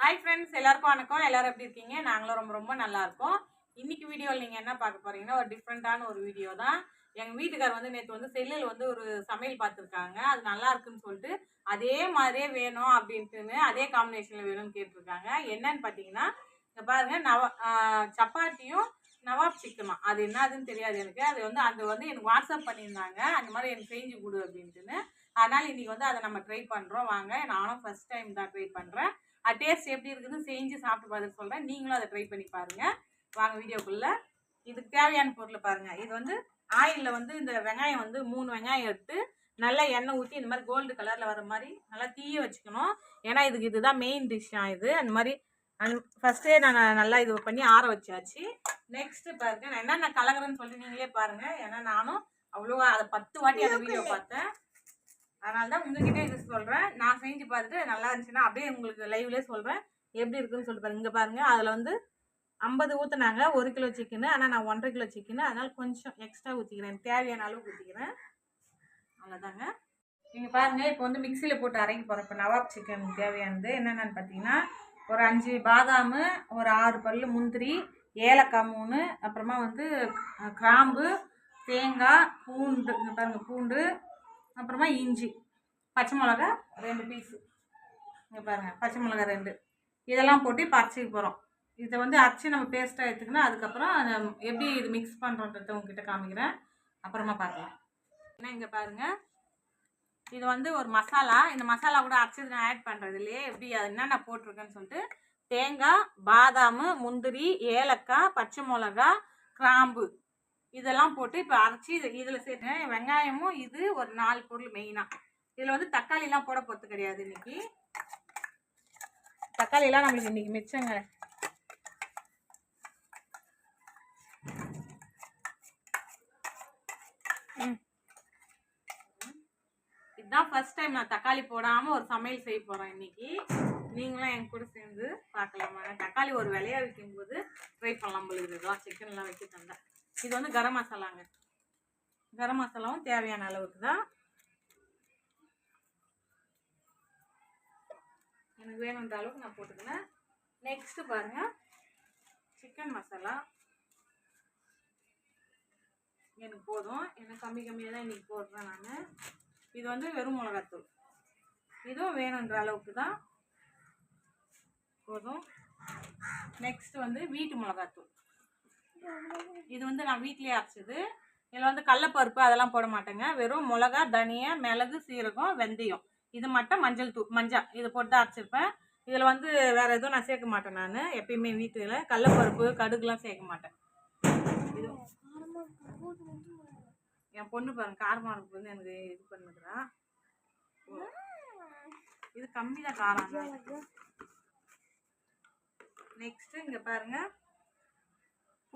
Hi friends எல்லாருக்கும் வணக்கம். எல்லாரும் எப்படி இருக்கீங்க? நாங்களும் ரொம்ப ரொம்ப நல்லா இருக்கோம். இன்னைக்கு வீடியோவில் நீங்கள் என்ன பார்க்க போறீங்கன்னா ஒரு டிஃப்ரெண்ட்டான ஒரு வீடியோ தான். எங்கள் வீட்டுக்கார் வந்து நேற்று வந்து செல்லில் வந்து ஒரு சமையல் பார்த்துருக்காங்க. அது நல்லா இருக்குன்னு சொல்லிட்டு அதே மாதிரியே வேணும் அப்படின்ட்டுன்னு அதே காம்பினேஷனில் வேணும்னு கேட்டிருக்காங்க. என்னன்னு பார்த்தீங்கன்னா இங்கே பாருங்க நவ சப்பாத்தியும் நவாப் சிக்கமா அது என்னதுன்னு தெரியாது எனக்கு. அது வந்து அது வந்து எனக்கு வாட்ஸ்அப் பண்ணியிருந்தாங்க. அந்த மாதிரி எனக்கு செஞ்சு கொடு அப்படின்ட்டுன்னு. அதனால் இன்றைக்கி வந்து அதை நம்ம ட்ரை பண்ணுறோம் வாங்க நானும் ஃபர்ஸ்ட் டைம் தான் ட்ரை பண்ணுறேன் டேஸ்ட் எப்படி இருக்குதுன்னு செஞ்சு சாப்பிட்டு பார்த்துட்டு சொல்கிறேன் நீங்களும் அதை ட்ரை பண்ணி பாருங்கள் வாங்க வீடியோக்குள்ளே. இதுக்கு தேவையான பொருளை பாருங்கள் இது வந்து ஆயிலில் வந்து இந்த வெங்காயம் வந்து மூணு வெங்காயம் எடுத்து நல்லா எண்ணெய் ஊற்றி இந்த மாதிரி கோல்டு கலரில் வர மாதிரி நல்லா தீய வச்சுக்கணும். ஏன்னா இதுக்கு இதுதான் மெயின் டிஷ்ஷாக இது. அந்த மாதிரி அந்த ஃபஸ்ட்டே நான் நல்லா இது பண்ணி ஆற வச்சாச்சு. நெக்ஸ்ட்டு பாருங்க. நான் என்னென்ன கலகுறேன்னு சொல்லிட்டு நீங்களே பாருங்கள் ஏன்னா நானும் அவ்வளோ அதை பத்து வாட்டி அந்த வீடியோ பார்த்தேன். அதனால தான் உங்ககிட்ட இது சொல்கிறேன் நான் செஞ்சு பார்த்துட்டு நல்லா இருந்துச்சுன்னா அப்படியே உங்களுக்கு லைவ்லேயே சொல்கிறேன் எப்படி இருக்குன்னு சொல்லிட்டு பாருங்க. இங்கே பாருங்கள் அதில் வந்து ஐம்பது ஊற்றுனாங்க ஒரு கிலோ சிக்கனு ஆனால் நான் ஒன்றரை கிலோ சிக்கனு அதனால் கொஞ்சம் எக்ஸ்ட்ரா ஊற்றிக்கிறேன் எனக்கு தேவையான அளவு ஊற்றிக்கிறேன் அவ்வளோதாங்க நீங்கள் பாருங்கள் இப்போ வந்து மிக்சியில் போட்டு அரைக்க போகிறேன் இப்போ நவாப் சிக்கனுக்கு தேவையானது என்னென்னு பார்த்தீங்கன்னா ஒரு அஞ்சு பாதாம் ஒரு ஆறு பல் முந்திரி ஏலக்காய் மூணு அப்புறமா வந்து கிராம்பு தேங்காய் பூண்டு. பாருங்கள் பூண்டு அப்புறமா இஞ்சி பச்சை மிளகா ரெண்டு பீஸு இங்கே பாருங்கள் பச்சை மிளகா ரெண்டு. இதெல்லாம் போட்டு இப்போ போகிறோம் இதை வந்து அரைச்சி நம்ம பேஸ்ட்டாக எடுத்துக்கணும் அதுக்கப்புறம் எப்படி இது மிக்ஸ் பண்ணுறோன்றத உங்ககிட்ட காமிக்கிறேன். அப்புறமா பார்க்கலாம். ஏன்னா இங்கே பாருங்கள் இது வந்து ஒரு மசாலா. இந்த மசாலா கூட அரைச்சது நான் ஆட் பண்ணுறது இல்லையே. எப்படி அது என்னென்ன போட்டிருக்கேன்னு சொல்லிட்டு தேங்காய் பாதாம் முந்திரி ஏலக்காய் பச்சை மிளகா கிராம்பு. இதெல்லாம் போட்டு இப்போ அரைச்சி இதில் சேர்த்தேன் வெங்காயமும் இது ஒரு நாலு பொருள் மெயினாக இதில் வந்து தக்காளிலாம் போட போகிறது கிடையாது இன்னைக்கு. தக்காளிலாம் நம்மளுக்கு இன்றைக்கி மிச்சங்க. இதுதான் ஃபர்ஸ்ட் டைம் நான் தக்காளி போடாமல் ஒரு சமையல் செய்ய போகிறேன் இன்னைக்கு. நீங்களும் என் கூட சேர்ந்து பார்க்கலாமா தக்காளி ஒரு விலையா விற்கும்போது ட்ரை பண்ணலாம் போல இதெல்லாம் சிக்கன்லாம் வைக்க தந்தேன். இது வந்து கரம் மசாலாங்க. கரம் மசாலாவும் தேவையான அளவுக்கு தான். எனக்கு வேணுன்ற அளவுக்கு நான் போட்டுக்கிறேன். நெக்ஸ்ட்டு பாருங்க. சிக்கன் மசாலா எனக்கு போதும். எனக்கு கம்மி கம்மியாக தான் இன்றைக்கி போடுறேன் நான். இது வந்து வெறும் மிளகாத்தூள். இதுவும் வேணுன்ற அளவுக்கு தான். போதும். நெக்ஸ்ட் வந்து வீட்டு மிளகாத்தூள். இது வந்து நான் வீட்லயே அரைச்சது. இதில் வந்து கடலப்பருப்பு அதெல்லாம் போட மாட்டேங்க. வெறும் மிளகா தனியா மிளகு சீரகம் வெந்தயம். இது மட்டும் மஞ்சள் தூள் மஞ்சள் இதை போட்டு தான் அரைச்சிருப்பேன். இதில் வந்து வேற எதுவும் நான் சேர்க்க மாட்டேன் நான். எப்பயுமே வீட்டில் கடலப்பருப்பு கடுகுலாம் சேர்க்க மாட்டேன். இது என் பொண்ணு பாருங்க காரமாக இருக்கு வந்து எனக்கு இது பண்ணுறா இது கம்மி தான் காரம். நெக்ஸ்ட்டு இங்கே பாருங்க.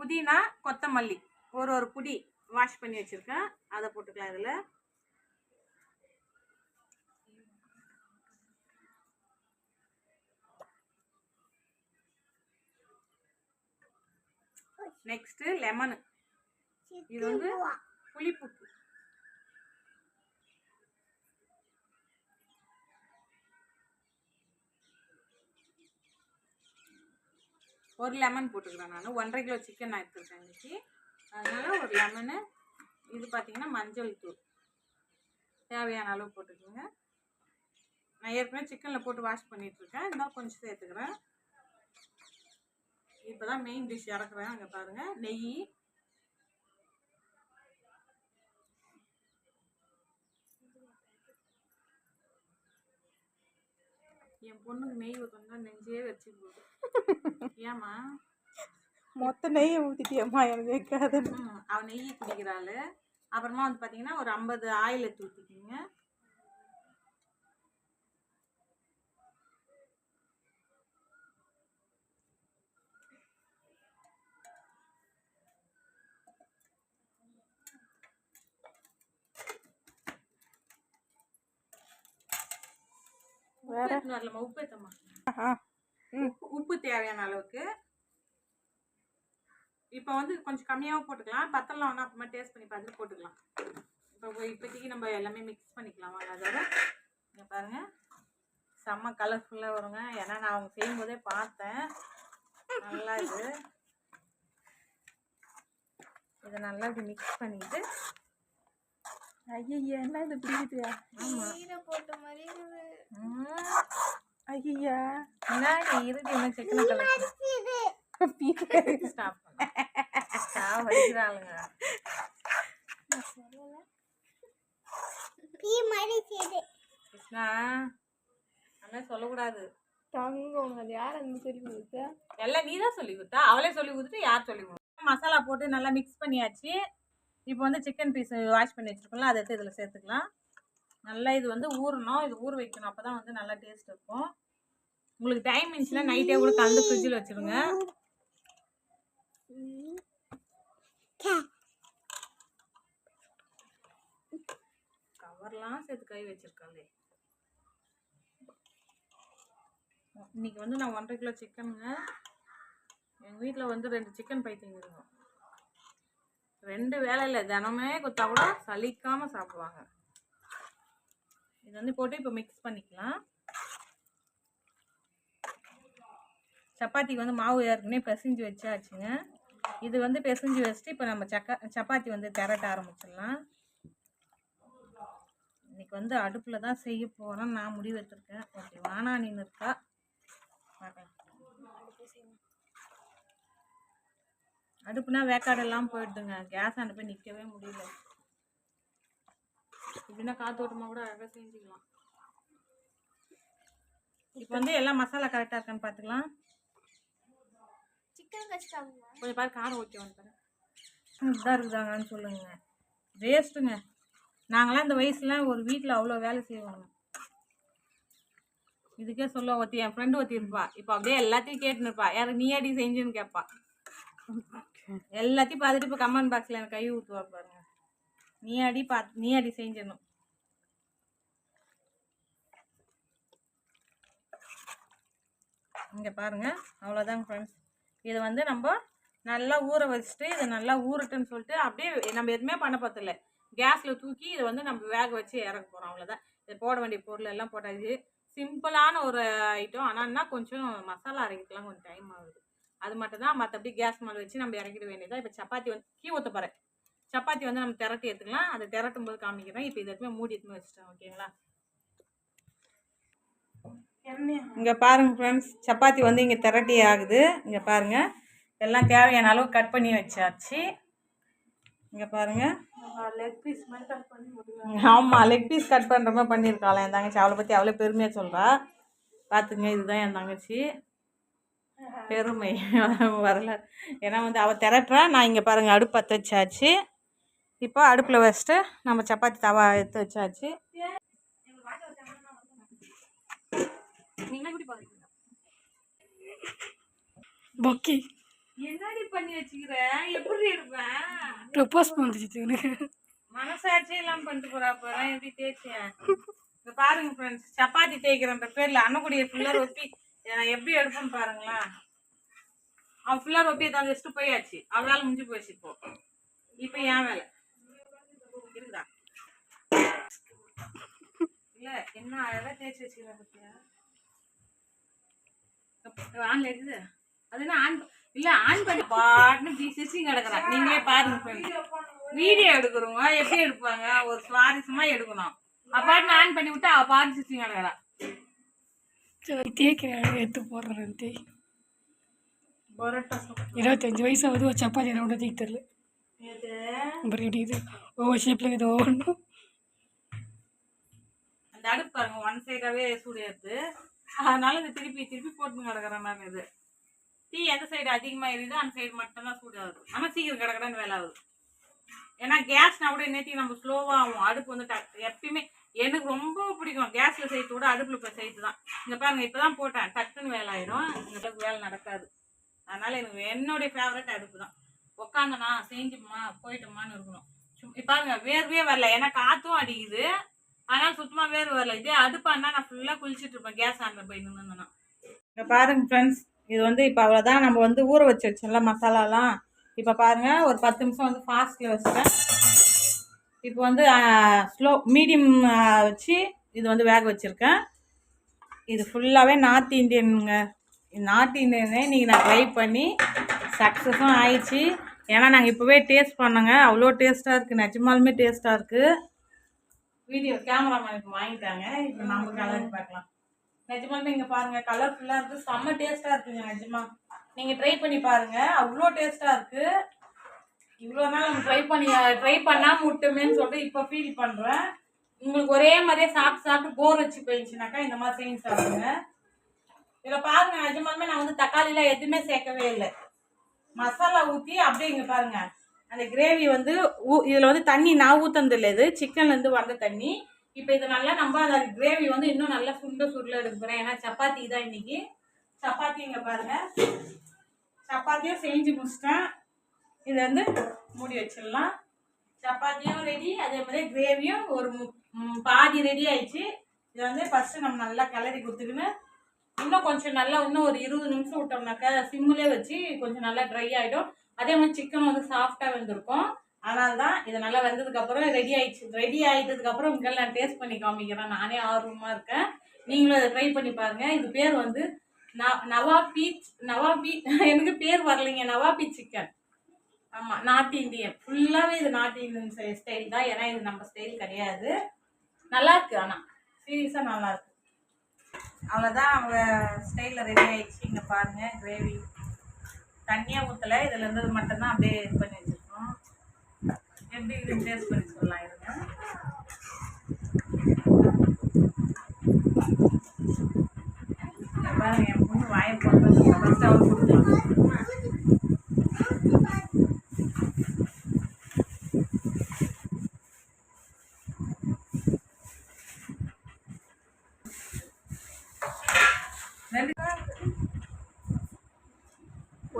புதினா கொத்தமல்லி. ஒரு ஒரு புடி வாஷ் பண்ணி வச்சுருக்கேன். அதை போட்டுக்கலாம் இதில். நெக்ஸ்ட்டு லெமனு இது வந்து புளிப்பு ஒரு லெமன் போட்டுக்கிறேன் நான். ஒன்றரை கிலோ சிக்கன் நான் எடுத்துருக்கேன் இன்னைக்கு. அதனால் ஒரு லெமனு இது பார்த்தீங்கன்னா மஞ்சள் தூள். தேவையான அளவு போட்டுக்கோங்க. நான் ஏற்கனவே சிக்கனில் போட்டு வாஷ் பண்ணிகிட்ருக்கேன் இருக்கேன் இன்னும் கொஞ்சம் சேர்த்துக்கிறேன். இப்போ தான் மெயின் டிஷ் இறக்குறேன். அங்கே பாருங்கள் நெய் என் பொண்ணுக்கு நெய் ஊற்றணும்னா நெஞ்சே வச்சு ஏம்மா? மொத்த நெய்யை ஊற்றிட்டியம்மா எனக்கு வைக்காது ம், அவ நெய் குடிக்கிறாள். அப்புறமா வந்து பார்த்தீங்கன்னா ஒரு ஐம்பது ஆயில் எடுத்து ஊற்றிக்கிங்க வேற? உப்பு வரலம்மா உப்பு தேவையான அளவுக்கு. இப்போ வந்து கொஞ்சம் கம்மியாகவும் போட்டுக்கலாம். பத்தலாம் ஒன்றா அப்புறமா டேஸ்ட் பண்ணி பார்த்துட்டு போட்டுக்கலாம். இப்போ இப்போதைக்கு நம்ம எல்லாமே மிக்ஸ் பண்ணிக்கலாம். வாங்க அதோட இங்கே பாருங்கள் செம்ம கலர்ஃபுல்லாக வருங்க. ஏன்னா நான் அவங்க செய்யும்போதே பார்த்தேன். நல்லா இது. இதை நல்லா இப்படி மிக்ஸ் பண்ணிட்டு. ஐயா என்ன இது பிடிக்குது ஆமாம் போட்ட மாதிரி. ஐயா என்ன இருக்கு என்ன சிக்கன கலர் ஸ்டாப் பண்ண. ஸ்டாப் வடிக்கிறாளுங்க பீ மாதிரி செய்யுது. கிருஷ்ணா அதெல்லாம் சொல்லக்கூடாது. தங்கம் அது யார் அந்த சொல்லி கொடுத்தா? எல்லாம் நீ தான் சொல்லி கொடுத்தா? அவளே சொல்லி கொடுத்துட்டு யார் சொல்லி கொடுத்தா? மசாலா போட்டு நல்லா மிக்ஸ் பண்ணியாச்சு. இப்போ வந்து சிக்கன் பீஸ் வாஷ் பண்ணி வச்சுருக்கோம்ல அதை எடுத்து இதில் சேர்த்துக்கலாம். நல்லா இது வந்து ஊறணும். இது ஊற வைக்கணும். அப்போ தான் வந்து நல்லா டேஸ்ட் இருக்கும். உங்களுக்கு டைம் இருந்துச்சுன்னா நைட்டே கூட கலந்து ஃப்ரிட்ஜில் வச்சுருங்க. கவர்லாம் சேர்த்து கை வச்சிருக்காளே இன்னைக்கு வந்து நான் ஒன்றரை கிலோ சிக்கனுங்க எங்கள் வீட்டில் வந்து ரெண்டு சிக்கன் பைத்தியங்க ரெண்டு வேலையில் தினமே கொடுத்தா கூட சலிக்காமல் சாப்பிடுவாங்க. இது வந்து போட்டு இப்போ மிக்ஸ் பண்ணிக்கலாம். சப்பாத்திக்கு வந்து மாவு ஏற்கனவே பிசைஞ்சு வச்சாச்சுங்க. இது வந்து பிசைஞ்சு வச்சுட்டு இப்போ நம்ம சக்கா சப்பாத்தி வந்து திரட்ட ஆரம்பிச்சிடலாம். இன்றைக்கி வந்து அடுப்பில் தான் செய்ய போகிறோம் நான் முடிவு எடுத்திருக்கேன். ஓகே வானா நின்று இருக்கா? பார்க்கலாம் அடுப்புனா வேக்காடெல்லாம் போயிடுதுங்க. கேஸ் அனுப்பி நிற்கவே முடியல. இப்படின்னா காத்தோட்டமாக கூட அழகாக செஞ்சுக்கலாம். இப்போ வந்து எல்லாம் மசாலா கரெக்டாக இருக்கான்னு பார்த்துக்கலாம் சிக்கன் கஷ்டமா கொஞ்சம் பாரு காரம் ஓகே வந்துட்டேன் இதாக இருக்குதாங்கன்னு சொல்லுங்க. வேஸ்ட்டுங்க நாங்களாம் இந்த வயசுல ஒரு வீட்டில் அவ்வளோ வேலை செய்வாங்க. இதுக்கே சொல்ல ஒருத்தி என் ஃப்ரெண்டு ஒருத்தி இருப்பா. இப்போ அப்படியே எல்லாத்தையும் கேட்டுன்னு இருப்பா யாரு நீ அடி செஞ்சுன்னு கேட்பா எல்லாத்தையும் பார்த்துட்டு இப்போ கமெண்ட் பாக்ஸில் எனக்கு கை ஊற்றுவா பாருங்க. நீ அடி பார்த்து நீ அடி செஞ்சிடணும். இங்கே பாருங்க அவ்வளோதாங்க ஃப்ரெண்ட்ஸ் இதை வந்து நம்ம நல்லா ஊற வச்சுட்டு இது நல்லா ஊறட்டுன்னு சொல்லிட்டு அப்படியே நம்ம எதுவுமே பண்ண பார்த்துல கேஸில் தூக்கி இதை வந்து நம்ம வேக வச்சு இறக்க போகிறோம் அவ்வளோதான் இது போட வேண்டிய பொருள் எல்லாம் போட்டாச்சு சிம்பிளான ஒரு ஐட்டம் ஆனால் என்ன கொஞ்சம் மசாலா அரைக்கிறதுலாம் கொஞ்சம் டைம் ஆகுது. அது மட்டும் தான் மற்றபடி கேஸ் மேலே வச்சு நம்ம இறக்கிட வேண்டியதான் இப்போ சப்பாத்தி வந்து கீ ஊற்ற போகிறேன் சப்பாத்தி வந்து நம்ம திரட்டி எடுத்துக்கலாம். அதை திரட்டும் போது காமிக்கிறேன். இப்போ இதை எடுத்துமே மூடி எடுத்துமே வச்சுட்டேன். ஓகேங்களா? இங்கே பாருங்க ஃப்ரெண்ட்ஸ் சப்பாத்தி வந்து இங்கே திரட்டி ஆகுது. இங்கே பாருங்க. எல்லாம் தேவையான அளவு கட் பண்ணி வச்சாச்சு. இங்கே பாருங்க. லெக் பீஸ் மாதிரி கட் பண்ணி முடியும்? ஆமாம் லெக் பீஸ் கட் பண்ணுற மாதிரி பண்ணியிருக்காளே என் தங்கச்சி. அவளை பற்றி அவ்வளோ பெருமையாக சொல்கிறா பார்த்துங்க இதுதான் என் தங்கச்சி. பெருமை. வரல. ஏன்னா வந்து அவள் திரட்டுறா. நான் இங்கே பாருங்கள் அடுப்பு பற்ற வச்சாச்சு. இப்போ அடுப்பில் வச்சுட்டு நம்ம சப்பாத்தி தவா எடுத்து வச்சாச்சு. பொக்கி. என்னடி பண்ணி வச்சுக்கிற? எப்படி இருப்பேன் ப்ரப்போஸ் பண்ணுச்சு எனக்கு மனசாட்சி எல்லாம் பண்ணிட்டு போறா போறேன் எப்படி தேய்ச்சேன் இங்க பாருங்க ஃப்ரெண்ட்ஸ் சப்பாத்தி தேய்க்கிறன்ற பேர்ல அன்னக்குடிய ஃபுல்லா ரொப்பி நான் எப்படி எடுப்பேன்னு பாருங்களேன். அவன் ஃபுல்லா ரொப்பி தான் வச்சுட்டு போயாச்சு. அவளால முடிஞ்சு போயிடுச்சு இப்போ. இப்போ என் வேலை. என்ன அழகா தேய்ச்சி வச்சுக்கிறேன் பத்தியா? ஆன்ல இருக்குது. அது என்ன ஆன் இல்ல ஆன் பண்ணி பாட்டுன்னு சிரிச்சு கிடக்குறான் நீங்களே பாருங்க. வீடியோ எடுக்கிறவங்க எப்படி எடுப்பாங்க? ஒரு சுவாரஸ்யமா எடுக்கணும். அப்பாட்டு ஆன் பண்ணி விட்டு அவ பாட்டு சிரிச்சு கிடக்குறா. சரி தேய்க்கிறேன் எடுத்து போடுறேன் தேய். இருபத்தஞ்சி வயசு ஆகுது ஒரு சப்பாத்தி என்ன தேய்க்க தெரில அப்புறம் எப்படி இது? ஒவ்வொரு ஷேப்பில் இது ஒவ்வொன்றும் அந்த அடுப்பு பாருங்க ஒன் சைடாவே சூடு ஏறுது அதனால இந்த திருப்பி திருப்பி போட்டு கிடக்குறேன் மேம் இது. டீ எந்த சைடு அதிகமாக எரியுதோ அந்த சைடு மட்டும்தான் சூடு ஆகுது ஆனால் சீக்கிரம் கிடக்கடன்னு வேலை ஆகுது. ஏன்னா கேஸ்னா கூட நேற்று நம்ம ஸ்லோவாக ஆகும். அடுப்பு வந்து டக் எப்பயுமே எனக்கு ரொம்ப பிடிக்கும். கேஸில் செய்யறது விட அடுப்பில் இப்போ செய்யறது தான். இங்கே பாருங்க இப்போ தான் போட்டேன். டக்குன்னு வேலை ஆயிடும் எங்களுக்கு வேலை நடக்காது. அதனால எனக்கு என்னுடைய ஃபேவரட் அடுப்பு தான். உக்காந்தனா செஞ்சுமா போயிட்டோமான்னு இருக்கணும். சும் இப்போ பாருங்க வேர்வே வரல. ஏன்னா காற்றும் அடிக்குது. ஆனால் சுத்தமாக வேறு வரல. இதே அடுப்பானா நான் ஃபுல்லாக குளிச்சுட்டு இருப்பேன். கேஸ் ஆன்ல போய் நின்றுனா இங்கே பாருங்க ஃப்ரெண்ட்ஸ் இது வந்து இப்போ அவ்வளோதான் நம்ம வந்து ஊற வச்சு வச்சோம்ல மசாலாலாம். இப்போ பாருங்க ஒரு பத்து நிமிஷம் வந்து ஃபாஸ்ட்டில் வச்சுட்டேன். இப்போ வந்து ஸ்லோ மீடியம் வச்சு இது வந்து வேக வச்சுருக்கேன். இது ஃபுல்லாகவே நார்த் இந்தியனுங்க. நார்த் இந்தியனே நீங்கள் நான் ட்ரை பண்ணி சக்ஸஸும் ஆயிடுச்சு. ஏன்னா நாங்கள் இப்போவே டேஸ்ட் பண்ணோங்க. அவ்வளோ டேஸ்ட்டாக இருக்குது நிஜமாலுமே டேஸ்ட்டாக இருக்குது வீடியோ கேமராமேன் இப்போ வாங்கிட்டாங்க. இப்போ நம்ம கலர் பார்க்கலாம். நிஜமாலுமே இங்கே பாருங்கள் கலர்ஃபுல்லாக இருக்குது செம்ம டேஸ்ட்டாக இருக்குங்க நிஜமா. நீங்கள் ட்ரை பண்ணி பாருங்கள் அவ்வளோ டேஸ்ட்டாக இருக்குது இவ்வளோ நாள் நம்ம ட்ரை பண்ணி ட்ரை பண்ணாமல் விட்டுமேன்னு சொல்லிட்டு இப்போ ஃபீல் பண்ணுறேன் உங்களுக்கு ஒரே மாதிரியே சாப்பிட்டு சாப்பிட்டு போர் வச்சு போயிடுச்சுனாக்கா இந்த மாதிரி செஞ்சு சாப்பிடுங்க இதில் பாருங்க நிஜமாலுமே நான் வந்து தக்காளிலாம் எதுவுமே சேர்க்கவே இல்லை. மசாலா ஊற்றி அப்படியே இங்கே பாருங்க. அந்த கிரேவி வந்து ஊ இதில் வந்து தண்ணி நான் ஊற்றுனது இல்லை இது சிக்கன்லேருந்து வந்த தண்ணி. இப்போ இது நல்லா நம்ம அந்த கிரேவி வந்து இன்னும் நல்லா சுண்ட சுருள எடுக்க போகிறேன் ஏன்னா சப்பாத்தி தான் இன்றைக்கி சப்பாத்தி இங்கே சப்பாத்தியும் செஞ்சு முடிச்சிட்டேன். இதை வந்து மூடி வச்சிடலாம். சப்பாத்தியும் ரெடி அதே மாதிரி கிரேவியும் ஒரு மு- பாதி ரெடி ஆயிடுச்சு. இதை வந்து ஃபஸ்ட்டு நம்ம நல்லா கிளறி கொடுத்துக்கின்னு இன்னும் கொஞ்சம் நல்லா இன்னும் ஒரு இருபது நிமிஷம் விட்டோம்னாக்கா சிம்மிலே வச்சு கொஞ்சம் நல்லா ட்ரை ஆகிடும் அதே மாதிரி சிக்கன் வந்து சாஃப்டாக வெந்திருக்கும். ஆனால் தான் இது நல்லா வெந்ததுக்கப்புறம் ரெடி ஆயிடுச்சு. ரெடி ஆகிட்டதுக்கப்புறம் உங்களுக்கு நான் டேஸ்ட் பண்ணி காமிக்கிறேன். நானே ஆர்வமாக இருக்கேன். நீங்களும் அதை ட்ரை பண்ணி பாருங்கள் இது பேர் வந்து ந நவாபி நவாபி எனக்கு பேர் வரலைங்க. நவாபி சிக்கன் ஆமாம் நார்த் இந்தியன். ஃபுல்லாகவே இது நார்த் இந்தியன் ஸ்டைல் தான். ஏன்னா இது நம்ம ஸ்டைல் கிடையாது. நல்லாயிருக்கு ஆனால் சீரியஸாக நல்லாயிருக்கு அவ்வளோதான் அவங்க ஸ்டைலில் ரெடி ஆயிடுச்சு. இங்கே பாருங்கள் கிரேவி தண்ணியாக ஊற்றலை இதில் இருந்தது மட்டும்தான் அப்படியே இது பண்ணி வச்சுருக்கோம். எப்படி இது டேஸ்ட் பண்ணி சொல்லலாம் இருங்க. பாருங்க என் பொண்ணு வாயை போடுறது ஃபஸ்ட்டு அவள் கொடுக்கலாம் ரெண்டு போய்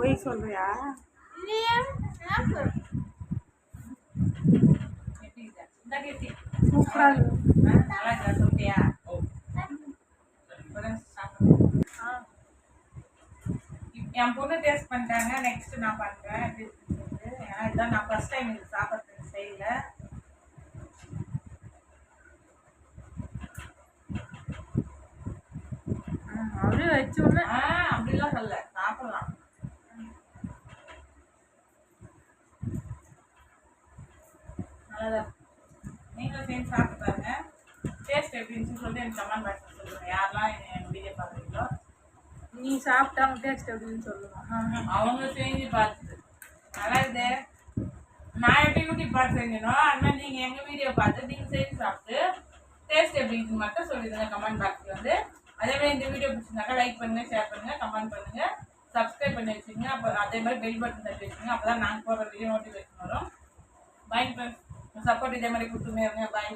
சொல்றியா இல்லையா சாப்பிடு. எப்படி இருக்கு? இந்த கேட்டி. சூப்பரா இருக்கு ஆ, நல்லா இருக்கா சொல்லிட்டியா இப்பதான் சாப்பிடுறேன். ஆ. இப்- என் பொண்ணு டேஸ்ட் பண்ணிட்டாங்க நெக்ஸ்ட் நான் சொல்லிட்டு. ஏன்னா இதுதான் நான் ஃபர்ஸ்ட் டைம் இது சாப்பிட்றதுக்கு செய்யல அப்படியே வச்சு ஆ அப்படிலாம் சொல்ல நல்லதா நீங்களும் சேர்ந்து சாப்பிட்டு பாருங்க. டேஸ்ட் எப்படின்னு சொல்லிட்டு எனக்கு கமெண்ட் பாக்ஸில் சொல்லுங்கள் யாரெல்லாம் எங்கள் வீடியோ பார்க்குறீங்களோ. நீ சாப்பிட்டா டேஸ்ட் எப்படின்னு சொல்லுவான் அவங்க செஞ்சு பார்த்துட்டு நல்லா இருக்குது நான் எப்படி யூடியூப் பார்த்து செஞ்சனோ அது மாதிரி நீங்கள் எங்கள் வீடியோ பார்த்து நீங்கள் செஞ்சு சாப்பிட்டு டேஸ்ட் எப்படி இருக்குன்னு மட்டும் சொல்லிடுங்க கமெண்ட் பாக்ஸில் வந்து. அதே மாதிரி இந்த வீடியோ பிடிச்சிருந்தாக்கா லைக் பண்ணுங்கள் ஷேர் பண்ணுங்கள் கமெண்ட் பண்ணுங்கள் சப்ஸ்கிரைப் பண்ணி வச்சுங்க அப்போ அதே மாதிரி பெல் பட்டன் தட்டி வச்சுங்க அப்போ தான் நாங்கள் போடுற வீடியோ நோட்டிஃபிகேஷன் வரும். பாய் ஃப்ரெண்ட்ஸ் சப்போர்ட் இதே மாதிரி கொடுத்துமே இருங்க பாய்